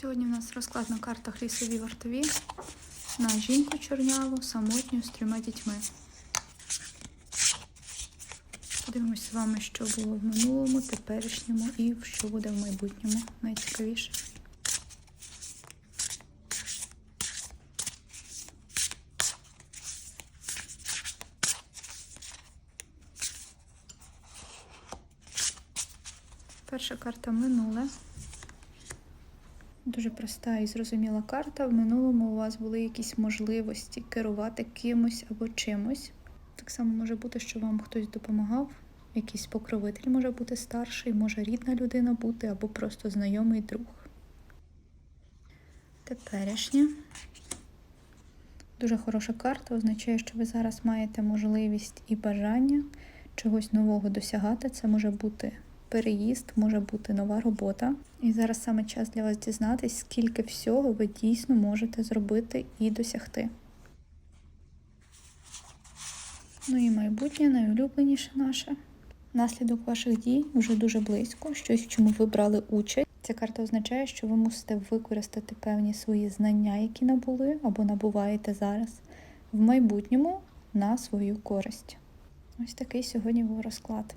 Сьогодні у нас розклад на картах лісові вартові на жінку чорняву, самотню з трьома дітьми. Подивимось з вами, що було в минулому, теперішньому і що буде в майбутньому. Найцікавіше. Перша карта минуле. Дуже проста і зрозуміла карта. В минулому у вас були якісь можливості керувати кимось або чимось. Так само може бути, що вам хтось допомагав, якийсь покровитель може бути старший, може рідна людина бути, або просто знайомий друг. Теперішнє. Дуже хороша карта означає, що ви зараз маєте можливість і бажання чогось нового досягати. Це може бути переїзд, може бути нова робота. І зараз саме час для вас дізнатись, скільки всього ви дійсно можете зробити і досягти. Ну і майбутнє найулюбленіше наше. Наслідок ваших дій вже дуже близько, щось, в чому ви брали участь. Ця карта означає, що ви мусите використати певні свої знання, які набули або набуваєте зараз, в майбутньому на свою користь. Ось такий сьогодні був розклад.